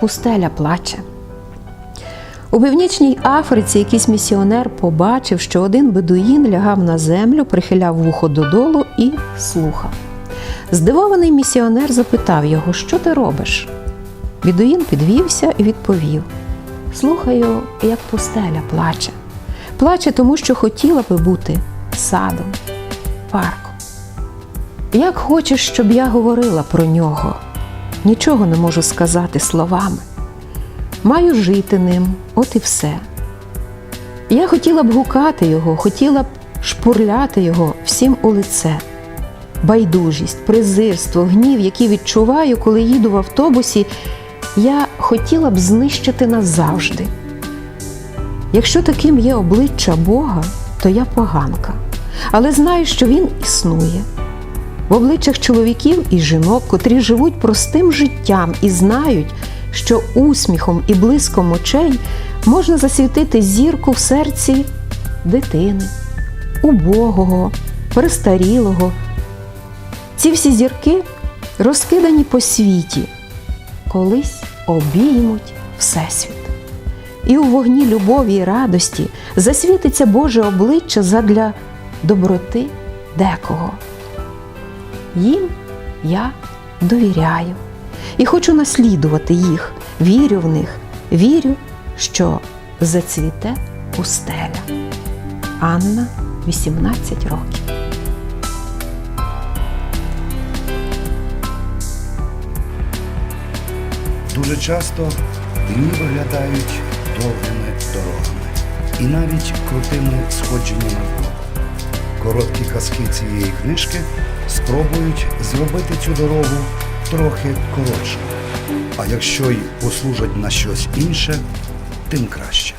пустеля плаче. У північній Африці якийсь місіонер побачив, що один бедуїн лягав на землю, прихиляв вухо додолу і слухав. Здивований місіонер запитав його, що ти робиш? Бідуїн підвівся і відповів: Слухаю, як пустеля плаче. Плаче, тому що хотіла би бути садом, парком. Як хочеш, щоб я говорила про нього, нічого не можу сказати словами. Маю жити ним, от і все. Я хотіла б гукати його, хотіла б шпурляти його всім у лице. Байдужість, презирство, гнів, які відчуваю, коли їду в автобусі, я хотіла б знищити назавжди. Якщо таким є обличчя Бога, то я поганка, але знаю, що Він існує. В обличчях чоловіків і жінок, котрі живуть простим життям і знають, що усміхом і блиском очей можна засвітити зірку в серці дитини, убогого, перестарілого. Ці всі зірки розкидані по світі, колись обіймуть Всесвіт. І у вогні любові і радості засвітиться Боже обличчя задля доброти декого. Їм я довіряю і хочу наслідувати їх, вірю в них, вірю, що зацвіте пустеля. Анна, 18 років. Дуже часто дні виглядають довгими дорогами і навіть крутими сходженнями. Короткі казки цієї книжки спробують зробити цю дорогу трохи коротшою. А якщо й послужать на щось інше, тим краще.